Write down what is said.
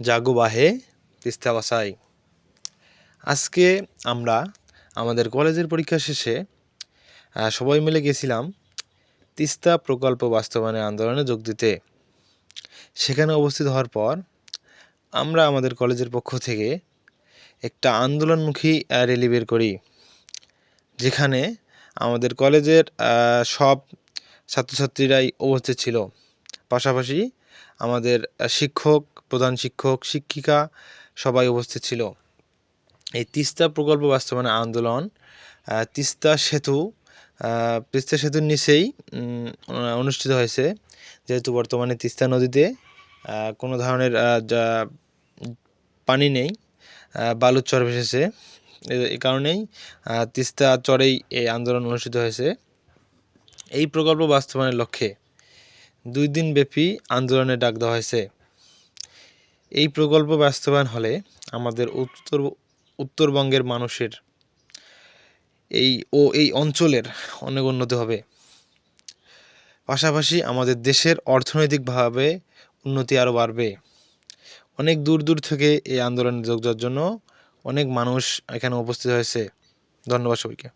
জাগো বাহে তিস্তা বাসাই। আজকে আমরা আমাদের কলেজের পরীক্ষা শেষে সবাই মিলে গেছিলাম তিস্তা প্রকল্প বাস্তবায়নের আন্দোলনে যোগ দিতে। সেখানে উপস্থিত হওয়ার পর আমরা আমাদের কলেজের পক্ষ থেকে একটা আন্দোলনমুখী র্যালি বের করি, যেখানে আমাদের কলেজের সব ছাত্রছাত্রীরাই উপস্থিত ছিল। পাশাপাশি আমাদের শিক্ষক, প্রধান শিক্ষক, শিক্ষিকা সবাই উপস্থিত ছিল। এই তিস্তা প্রকল্প বাস্তবায়ন আন্দোলন তিস্তা সেতু তিস্তা সেতুর নিচেই অনুষ্ঠিত হয়েছে। যেহেতু বর্তমানে তিস্তা নদীতে কোনো ধরনের পানি নেই বালুর চর ভেসেছে। এই কারণেই তিস্তা চরেই এই আন্দোলন অনুষ্ঠিত হয়েছে। এই প্রকল্প বাস্তবায়নের লক্ষ্যে দুই দিন ব্যাপী আন্দোলনের ডাক দেওয়া হয়েছে। এই প্রকল্প বাস্তবায়ন হলে আমাদের উত্তর, উত্তরবঙ্গের মানুষের এই ও এই অঞ্চলের অনেক উন্নতি হবে। পাশাপাশি আমাদের দেশের অর্থনৈতিকভাবে উন্নতি আরও বাড়বে। অনেক দূর দূর থেকে এই আন্দোলনে যোগ দেওয়ার জন্য অনেক মানুষ এখানে উপস্থিত হয়েছে। ধন্যবাদ সবাইকে।